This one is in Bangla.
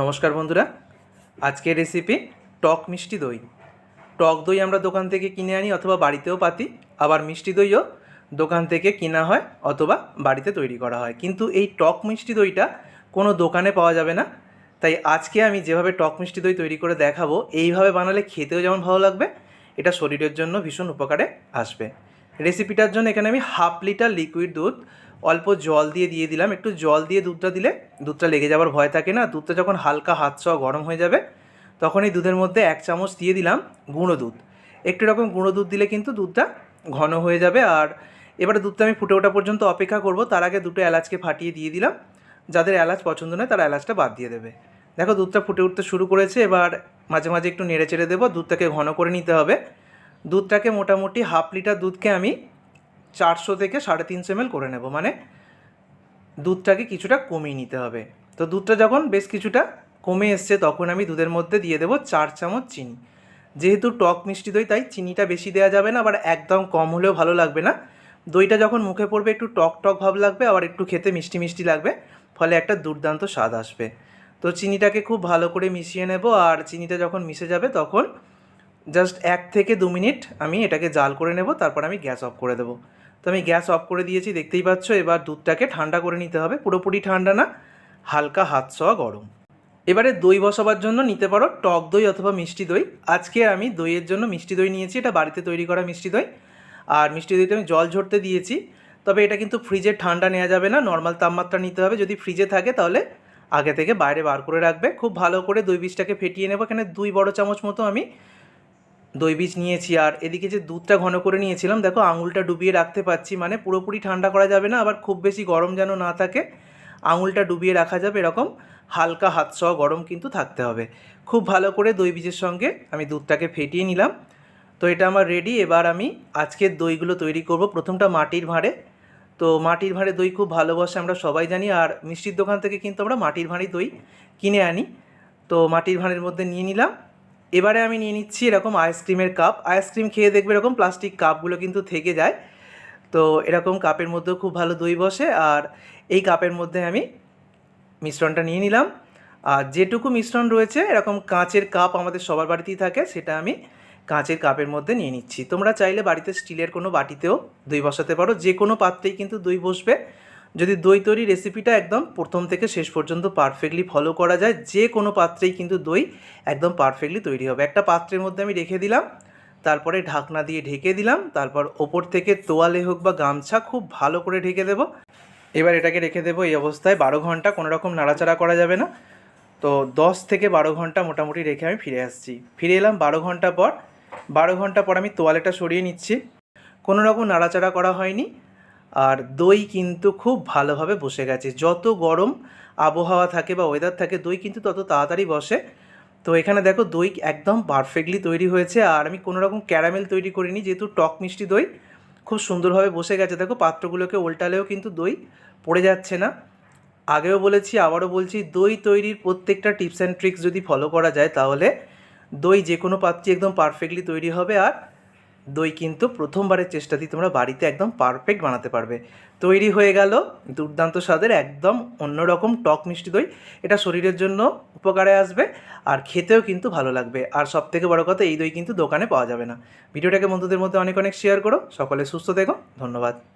নমস্কার বন্ধুরা। আজকের রেসিপি টক মিষ্টি দই। টক দই আমরা দোকান থেকে কিনে আনি অথবা বাড়িতেও পাতি, আবার মিষ্টি দইও দোকান থেকে কেনা হয় অথবা বাড়িতে তৈরি করা হয়। কিন্তু এই টক মিষ্টি দইটা কোনো দোকানে পাওয়া যাবে না। তাই আজকে আমি যেভাবে টক মিষ্টি দই তৈরি করে দেখাবো, এইভাবে বানালে খেতেও যেমন ভালো লাগবে, এটা শরীরের জন্য ভীষণ উপকারে আসবে। রেসিপিটার জন্য এখানে আমি হাফ লিটার লিকুইড দুধ, অল্প জল দিয়ে দিয়ে দিলাম। একটু জল দিয়ে দুধটা দিলে দুধটা লেগে যাওয়ার ভয় থাকে না। দুধটা যখন হালকা হাত ছোঁয়া গরম হয়ে যাবে তখন এই দুধের মধ্যে এক চামচ দিয়ে দিলাম গুঁড়ো দুধ। একটু রকম গুঁড়ো দুধ দিলে কিন্তু দুধটা ঘন হয়ে যাবে। আর এবারে দুধটা আমি ফুটে ওঠা পর্যন্ত অপেক্ষা করব। তার আগে দুটো এলাচকে ফাটিয়ে দিয়ে দিলাম। যাদের এলাচ পছন্দ নয়, তারা এলাচটা বাদ দিয়ে দেবে। দেখো দুধটা ফুটে উঠতে শুরু করেছে। এবার মাঝে মাঝে একটু নেড়ে চেড়ে দেবো। দুধটাকে ঘন করে নিতে হবে। দুধটাকে মোটামুটি হাফ লিটার দুধকে আমি চারশো থেকে সাড়ে তিনশো এমএল করে নেব। মানে দুধটাকে কিছুটা কমিয়ে নিতে হবে। তো দুধটা যখন বেশ কিছুটা কমে এসছে, তখন আমি দুধের মধ্যে দিয়ে দেবো চার চামচ চিনি। যেহেতু টক মিষ্টি দই, তাই চিনিটা বেশি দেওয়া যাবে না, আবার একদম কম হলেও ভালো লাগবে না। দইটা যখন মুখে পড়বে, একটু টক টক ভাব লাগবে, আবার একটু খেতে মিষ্টি মিষ্টি লাগবে, ফলে একটা দুর্দান্ত স্বাদ আসবে। তো চিনিটাকে খুব ভালো করে মিশিয়ে নেব, আর চিনিটা যখন মিশে যাবে, তখন জাস্ট এক থেকে দু মিনিট আমি এটাকে জাল করে নেব, তারপর আমি গ্যাস অফ করে দেবো। তো আমি গ্যাস অফ করে দিয়েছি, দেখতেই পাচ্ছ, এবার দুধটাকে ঠান্ডা করে নিতে হবে। পুরোপুরি ঠান্ডা না, হালকা হাত ছোঁয়া গরম। এবারে দই বসাবার জন্য নিতে পারো টক দই অথবা মিষ্টি দই। আজকে আমি দইয়ের জন্য মিষ্টি দই নিয়েছি, এটা বাড়িতে তৈরি করা মিষ্টি দই। আর মিষ্টি দইটা আমি জল ঝরতে দিয়েছি, তবে এটা কিন্তু ফ্রিজে ঠান্ডা নেওয়া যাবে না, নর্মাল তাপমাত্রা নিতে হবে। যদি ফ্রিজে থাকে তাহলে আগে থেকে বাইরে বার করে রাখবে। খুব ভালো করে দই বীজটাকে ফেটিয়ে নেব, এখানে দুই বড় চামচ মতো আমি দই বীজ নিয়েছি আর এদিকে যে দুধটা ঘন করে নিয়েছিলাম, দেখো আঙুলটা ডুবিয়ে রাখতে পারছি মানে পুরোপুরি ঠান্ডা করা যাবে না, আবার খুব বেশি গরম যেন না থাকে, আঙুলটা ডুবিয়ে রাখা যাবে এরকম, হালকা হাত সহ গরম কিন্তু থাকতে হবে। খুব ভালো করে দই বীজের সঙ্গে আমি দুধটাকে ফেটিয়ে নিলাম। তো এটা আমার রেডি এবার আমি আজকের দইগুলো তৈরি করব, প্রথমটা মাটির ভাঁড়ে। তো মাটির ভাঁড়ে দই খুব ভালোবাসে, আমরা সবাই জানি, আর মিষ্টির দোকান থেকে কিন্তু আমরা মাটির ভাঁড়ি দই কিনে আনি। তো মাটির ভাঁড়ের মধ্যে নিয়ে নিলাম এবারে আমি নিয়ে নিচ্ছি এরকম আইসক্রিমের কাপ আইসক্রিম খেয়ে দেখবে এরকম প্লাস্টিক কাপগুলো কিন্তু থেকে যায়। তো এরকম কাপের মধ্যেও খুব ভালো দই বসে। আর এই কাপের মধ্যে আমি মিশ্রণটা নিয়ে নিলাম। আর যেটুকু মিশ্রণ রয়েছে, এরকম কাঁচের কাপ আমাদের সবার বাড়িতেই থাকে, সেটা আমি কাঁচের কাপের মধ্যে নিয়ে নিচ্ছি। তোমরা চাইলে বাড়িতে স্টিলের কোনো বাটিতেও দই বসাতে পারো। যে কোনো পাত্রেই কিন্তু দই বসবে। যদি দই তৈরি রেসিপিটা একদম প্রথম থেকে শেষ পর্যন্ত পারফেক্টলি ফলো করা যায়, যে কোনো পাত্রেই কিন্তু দই একদম পারফেক্টলি তৈরি হবে। একটা পাত্রের মধ্যে আমি রেখে দিলাম, তারপরে ঢাকনা দিয়ে ঢেকে দিলাম, তারপর ওপর থেকে তোয়ালে হোক বা গামছা খুব ভালো করে ঢেকে দেবো। এবার এটাকে রেখে দেবো এই অবস্থায়, বারো ঘণ্টা কোনো রকম নাড়াচাড়া করা যাবে না। তো দশ থেকে বারো ঘণ্টা মোটামুটি রেখে আমি ফিরে আসছি। ফিরে এলাম বারো ঘণ্টা পর, বারো ঘণ্টা পর আমি তোয়ালেটা সরিয়ে নিচ্ছি। কোনো রকম নাড়াচাড়া করা হয়নি। আর দই কিন্তু খুব ভালোভাবে বসে গেছে। যত গরম আবহাওয়া থাকে বা ওয়েদার থাকে, দই কিন্তু তত তাড়াতাড়ি বসে। তো এখানে দেখো দই একদম পারফেক্টলি তৈরি হয়েছে। আর আমি কোনো রকম ক্যারামেল তৈরি করিনি, যেহেতু টক মিষ্টি দই। খুব সুন্দরভাবে বসে গেছে। দেখো পাত্রগুলোকে উল্টালেও কিন্তু দই পড়ে যাচ্ছে না। আগেও বলেছি, আবারও বলছি, দই তৈরির প্রত্যেকটা টিপস অ্যান্ড ট্রিক্স যদি ফলো করা যায়, তাহলে দই যে কোনো পাত্রে একদম পারফেক্টলি তৈরি হবে। আর দই কিন্তু প্রথমবারের চেষ্টাতেই তোমরা বাড়িতে একদম পারফেক্ট বানাতে পারবে। তৈরি হয়ে গেল দুর্দান্ত স্বাদের একদম অন্যরকম টক মিষ্টি দই। এটা শরীরের জন্য উপকারে আসবে আর খেতেও কিন্তু ভালো লাগবে। আর সব থেকে বড়ো কথা, এই দই কিন্তু দোকানে পাওয়া যাবে না। ভিডিওটাকে বন্ধুদের মধ্যে অনেক অনেক শেয়ার করো। সকলে সুস্থ থেকো। ধন্যবাদ।